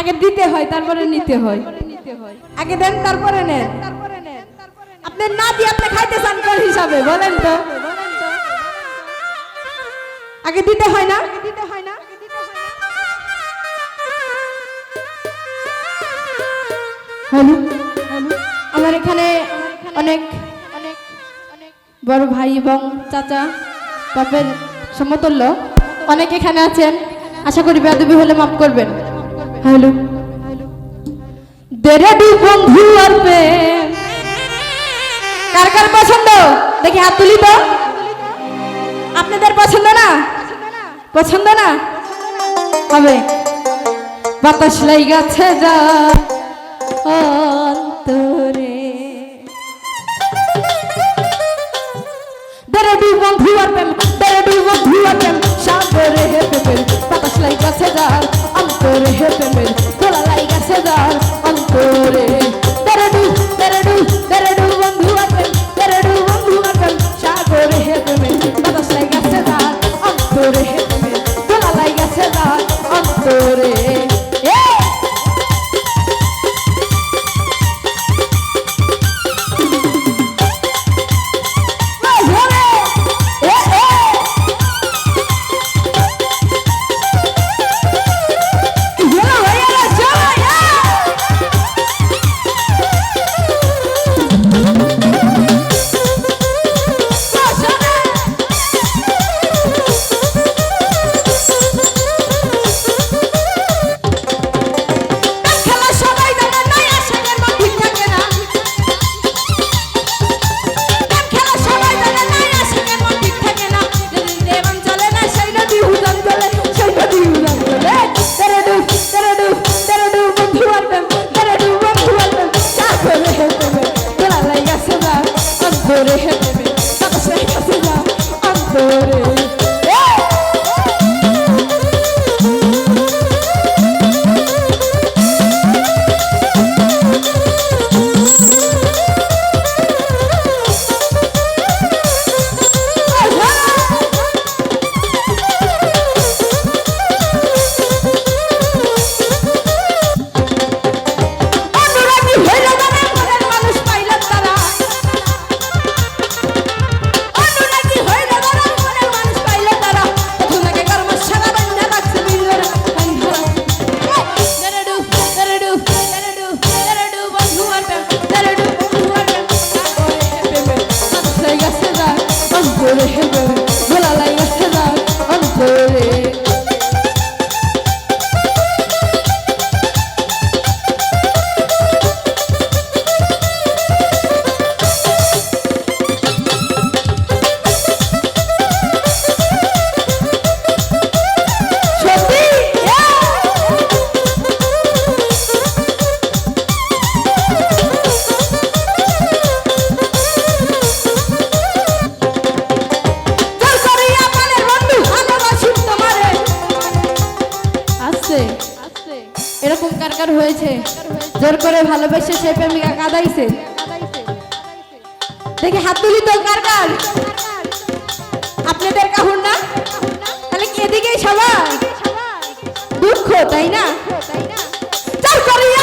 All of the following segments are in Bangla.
আগে দিতে হয়, তারপরে নিতে হয়। আগে দেন, তারপরে নেন। আপনি না দিয়ে আপনি খাইতে চান হিসাবে, বলেন তো। আগে দিতে হয় না? দিতে হয় না হ্যালো? আমার এখানে অনেক অনেক অনেক বড় ভাই এবং চাচা বাপের সমতুল্য অনেক এখানে আছেন। আশা করি বেদবি হলে মাফ করবেন। হ্যালো। দেরেডি বন্ধু আর কার কার পছন্দ? দেখি হাত তুলি তো। আপনাদের পছন্দ না? পছন্দ না? হবে। বাতাস লাই গাছে যা অন্তরে। দেরেডি বন্ধু আর প্রেম দেরেডি বন্ধু আর প্রেম সাগরে হে প্রেমের বাতাস লাই গাছে যার অন্তরে হে প্রেমের তোলা লাই গাছে যার অন্তরে। বাতাস লাই গেছে না অন্তরে জোর করে ভালোবেসে সে প্রেমিকা কাঁদাইছে। দেখি হাত তুলি তো, কার কার? আপনাদের কাহুন না? তাহলে এদিকেই সবাই? দুঃখ, তাই না? চল করিয়া।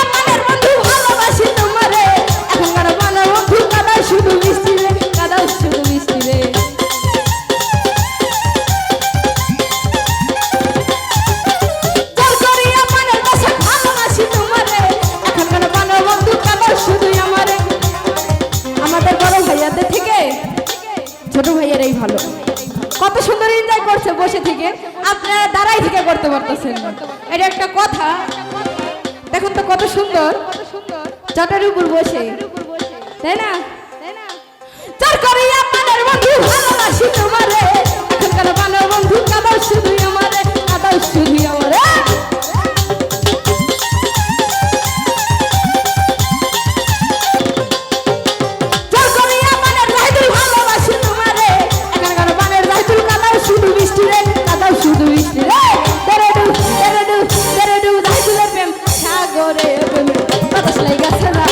করছে বসে থেকে আপনারা দাঁড়াই থেকে করতে পারতেছেন এটা একটা কথা। দেখুন তো কত সুন্দর। চটের উপর বসে। তাই না? তাই না? চার বন্ধু ভালোবাসি তোমারে। Gorea, Gorea, Gorea, Gorea, Gorea, Gorea, Gorea,